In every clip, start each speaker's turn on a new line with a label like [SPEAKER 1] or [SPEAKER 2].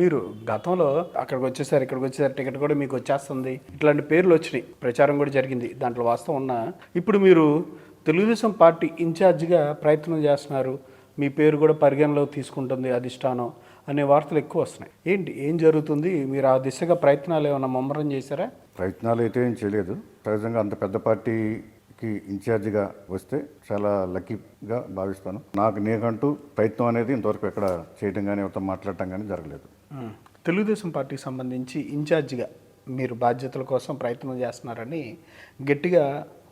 [SPEAKER 1] మీరు గతంలో అక్కడికి వచ్చేసారు ఇక్కడికి వచ్చేసారు టికెట్ కూడా మీకు వచ్చేస్తుంది. ఇట్లాంటి పేర్లు వచ్చినాయి. ప్రచారం కూడా జరిగింది. దాంట్లో వాస్తవం ఉన్నా ఇప్పుడు మీరు తెలుగుదేశం పార్టీ ఇన్ఛార్జిగా ప్రయత్నం చేస్తున్నారు. మీ పేరు కూడా పరిగణలోకి తీసుకుంటుంది అధిష్టానం అనే వార్తలు ఎక్కువ వస్తున్నాయి. ఏంటి? ఏం జరుగుతుంది? మీరు ఆ దిశగా ప్రయత్నాలు ఏమైనా ముమ్మరం చేశారా?
[SPEAKER 2] ప్రయత్నాలు అయితే ఏం చేయలేదు. సహజంగా అంత పెద్ద పార్టీకి ఇన్ఛార్జిగా వస్తే చాలా లక్కీగా భావిస్తాను. నాకు నేకంటూ ప్రయత్నం అనేది ఇంతవరకు ఎక్కడ చేయడం కానీ ఎవరితో మాట్లాడటం కానీ జరగలేదు.
[SPEAKER 1] తెలుగుదేశం పార్టీకి సంబంధించి ఇన్ఛార్జిగా మీరు బాధ్యతల కోసం ప్రయత్నం చేస్తున్నారని గట్టిగా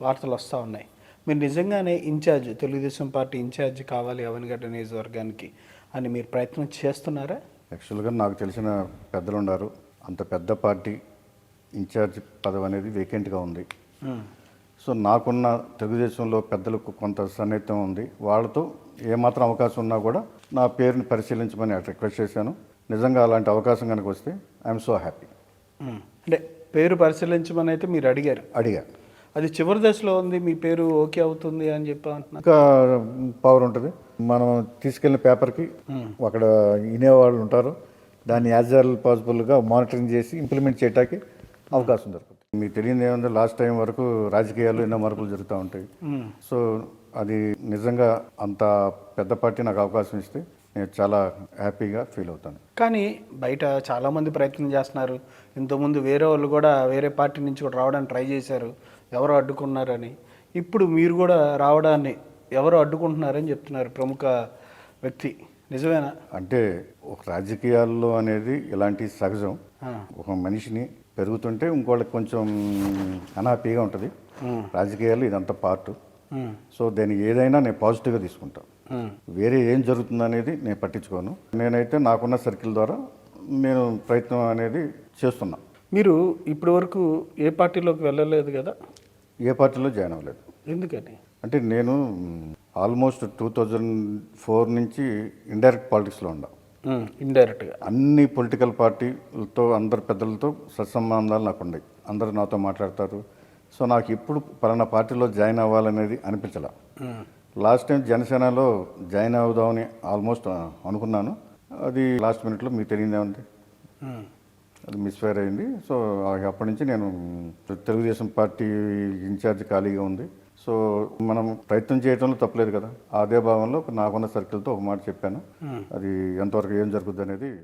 [SPEAKER 1] వార్తలు వస్తూ ఉన్నాయి. మీరు నిజంగానే ఇన్ఛార్జ్ తెలుగుదేశం పార్టీ ఇన్ఛార్జ్ కావాలి అవనిగడ్డ నియోజకవర్గానికి అని మీరు ప్రయత్నం చేస్తున్నారా?
[SPEAKER 2] యాక్చువల్గా నాకు తెలిసిన పెద్దలు ఉన్నారు. అంత పెద్ద పార్టీ ఇన్ఛార్జ్ పదవి అనేది వేకెంట్గా ఉంది. సో నాకున్న తెలుగుదేశంలో పెద్దలకు కొంత సన్నిహితం ఉంది. వాళ్ళతో ఏమాత్రం అవకాశం ఉన్నా కూడా నా పేరుని పరిశీలించమని రిక్వెస్ట్ చేశాను. నిజంగా అలాంటి అవకాశం కనుక వస్తే ఐఎమ్ సో హ్యాపీ.
[SPEAKER 1] అంటే పేరు పరిశీలించమని అయితే మీరు అడిగారు.
[SPEAKER 2] అడిగా
[SPEAKER 1] అది చివరి దశలో ఉంది మీ పేరు ఓకే అవుతుంది అని చెప్పి అంటున్నారు.
[SPEAKER 2] ఇంకా పవర్ ఉంటుంది. మనం తీసుకెళ్ళిన పేపర్కి అక్కడ వినేవాళ్ళు ఉంటారు. దాన్ని యాజ్ పాసిబుల్గా మానిటరింగ్ చేసి ఇంప్లిమెంట్ చేయడానికి అవకాశం దొరుకుతుంది. మీకు తెలియదు ఏముంది? లాస్ట్ టైం వరకు రాజకీయాల్లో ఎన్నో మార్పులు జరుగుతూ ఉంటాయి. సో అది నిజంగా అంత పెద్ద పార్టీ నాకు అవకాశం ఇస్తే నేను చాలా హ్యాపీగా ఫీల్ అవుతాను.
[SPEAKER 1] కానీ బయట చాలామంది ప్రయత్నం చేస్తున్నారు. ఇంతకుముందు వేరే వాళ్ళు కూడా వేరే పార్టీ నుంచి కూడా రావడానికి ట్రై చేశారు. ఎవరు అడ్డుకున్నారని. ఇప్పుడు మీరు కూడా రావడాన్ని ఎవరు అడ్డుకుంటున్నారని చెప్తున్నారు ప్రముఖ వ్యక్తి. నిజమేనా?
[SPEAKER 2] అంటే ఒక రాజకీయాల్లో అనేది ఇలాంటి సహజం. ఒక మనిషిని పెరుగుతుంటే ఇంకోళ్ళకి కొంచెం అనాపీగా ఉంటుంది. రాజకీయాలు ఇదంతా పార్ట్. సో దాన్ని ఏదైనా నేను పాజిటివ్గా తీసుకుంటాను. వేరే ఏం జరుగుతుంది అనేది నేను పట్టించుకోను. నేనైతే నాకున్న సర్కిల్ ద్వారా నేను ప్రయత్నం అనేది చేస్తున్నా.
[SPEAKER 1] మీరు ఇప్పటి వరకు ఏ పార్టీలోకి వెళ్ళలేదు కదా?
[SPEAKER 2] ఏ పార్టీలో జాయిన్ అవ్వలేదు.
[SPEAKER 1] ఎందుకని?
[SPEAKER 2] అంటే నేను ఆల్మోస్ట్ టూ థౌజండ్ ఫోర్ నుంచి ఇండైరెక్ట్ పాలిటిక్స్లో ఉన్నా
[SPEAKER 1] ఇండైరెక్ట్గా.
[SPEAKER 2] అన్ని పొలిటికల్ పార్టీలతో అందరు పెద్దలతో సత్సంబంధాలు నాకు ఉన్నాయి అందరూ నాతో మాట్లాడతారు. సో నాకు ఇప్పుడు పలానా పార్టీలో జాయిన్ అవ్వాలనేది అనిపించాల. లాస్ట్ టైం జనసేనలో జాయిన్ అవుదామని ఆల్మోస్ట్ అనుకున్నాను. అది లాస్ట్ మినిట్లో మీకు తెలియదే ఉంది. అది మిస్ఫైర్ అయింది. సో అప్పటి నుంచి నేను తెలుగుదేశం పార్టీ ఇన్ఛార్జ్ ఖాళీగా ఉంది. సో మనం ప్రయత్నం చేయడంలో తప్పలేదు కదా. అదే భావంలో నాకున్న సర్కిల్తో ఒక మాట చెప్పాను. అది ఎంతవరకు ఏం జరుగుతుంది అనేది